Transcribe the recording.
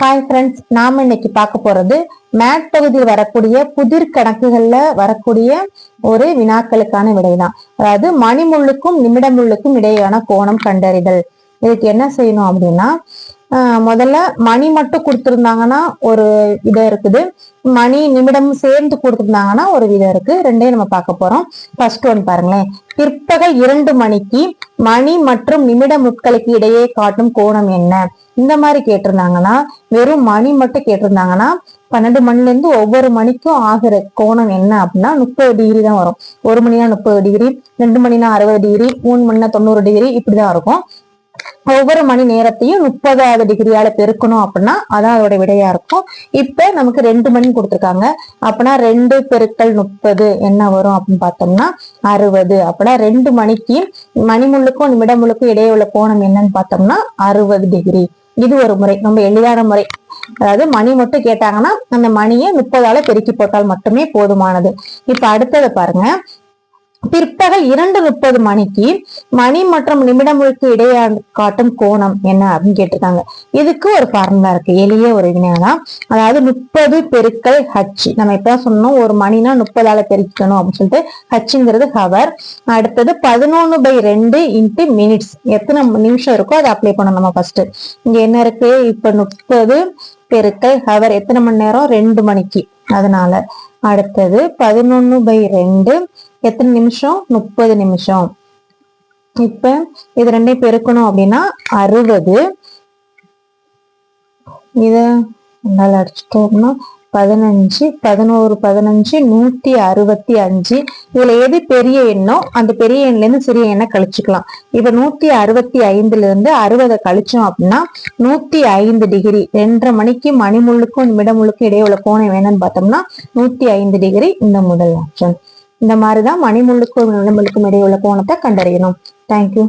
Hi friends நாம இன்னைக்கு பார்க்க போறது மேட் பகுதியில் வரக்கூடிய புதிர் கணக்குகள்ல வரக்கூடிய ஒரு வினாக்களுக்கான விடைதான். அதாவது மணிமுள்ளுக்கும் நிமிடமுள்ளுக்கும் இடையேயான கோணம் கண்டறிதல். இதுக்கு என்ன செய்யணும் அப்படின்னா முதல்ல மணி மட்டும் கொடுத்துருந்தாங்கன்னா ஒரு விதம் இருக்குது. மணி நிமிடம் சேர்ந்து கொடுத்துருந்தாங்கன்னா ஒரு விதம் இருக்கு. ரெண்டையும் நம்ம பார்க்க போறோம். ஃபர்ஸ்ட் ஒன் பாருங்களேன். பிற்பகல் இரண்டு மணிக்கு மணி மற்றும் நிமிட முட்களுக்கு இடையே காட்டும் கோணம் என்ன? இந்த மாதிரி கேட்டிருந்தாங்கன்னா வெறும் மணி மட்டும் கேட்டிருந்தாங்கன்னா பன்னெண்டு மணில இருந்து ஒவ்வொரு மணிக்கும் ஆகிற கோணம் என்ன அப்படின்னா முப்பது டிகிரி தான் வரும். ஒரு மணினா முப்பது டிகிரி ரெண்டு மணினா அறுபது டிகிரி மூணு மணினா தொண்ணூறு டிகிரி இப்படிதான் இருக்கும். ஒவ்வொரு மணி நேரத்தையும் முப்பதாவது டிகிரியால பெருக்கணும் அப்படின்னா அதான் அதோட விடையா இருக்கும். இப்ப நமக்கு ரெண்டு மணி கொடுத்துருக்காங்க. அப்படின்னா ரெண்டு பெருக்கல் முப்பது என்ன வரும் அப்படின்னு பார்த்தோம்னா அறுபது. அப்படின்னா ரெண்டு மணிக்கு மணிமுள்ளுக்கும் நிமிடமுள்ளுக்கும் இடையே உள்ள கோணம் என்னன்னு பார்த்தோம்னா அறுபது டிகிரி இது ஒரு முறை. ரொம்ப எளிதான முறை. அதாவது மணி மட்டும் கேட்டாங்கன்னா அந்த மணியை முப்பதால பெருக்கி போட்டால் மட்டுமே போதுமானது. இப்ப அடுத்ததை பாருங்க. பிற்பகல் இரண்டு முப்பது மணிக்கு மணி மற்றும் நிமிடங்களுக்கு இடையே காட்டும் கோணம் என்ன அப்படின்னு கேட்டிருக்காங்க. இதுக்கு ஒரு ஃபார்முலா இருக்கு. எளிய ஒரு வினாதான் அதாவது முப்பது பெருக்கல் ஹச் நம்ம இப்ப சொன்னோம் ஒரு மணினா முப்பதால பெருக்கணும் அப்படின்னு சொல்லிட்டு ஹச்சுங்கிறது ஹவர் அடுத்தது பதினொன்னு பை ரெண்டு இன்ட்டு மினிட்ஸ் எத்தனை நிமிஷம் இருக்கோ அதை அப்ளை பண்ணணும் நம்ம ஃபர்ஸ்ட் இங்க என்ன இருக்கு? இப்ப முப்பது பெருக்கல் ஹவர் எத்தனை மணி நேரம்? ரெண்டு மணிக்கு. அதனால அடுத்தது பதினொன்னு பை ரெண்டு எத்தனை நிமிஷம்? முப்பது நிமிஷம். இப்ப இது ரெண்டையும் பெருக்கணும் அப்படின்னா அறுபது. இத நல்லா பதினஞ்சு பதினோரு பதினஞ்சு நூத்தி அறுபத்தி அஞ்சு. இதுல எது பெரிய எண்ணோ அந்த பெரிய எண்ல இருந்து சிறிய எண்ணை கழிச்சுக்கலாம். இப்ப நூத்தி அறுபத்தி ஐந்துல இருந்து அறுபதை கழிச்சோம் அப்படின்னா நூத்தி ஐந்து டிகிரி. ரெண்டரை மணிக்கு மணிமுள்ளுக்கும் நிமிடமுள்ளுக்கும் இடையே உள்ள கோணம் வேணும்னு பார்த்தோம்னா நூத்தி ஐந்து டிகிரி இந்த முதல் ஆப்ஷன் இந்த மாதிரிதான் மணிமுள்ளுக்கும் நிலமுள்ளுக்கும் இடையே உள்ள கோணத்தை கண்டறியணும். தேங்க்யூ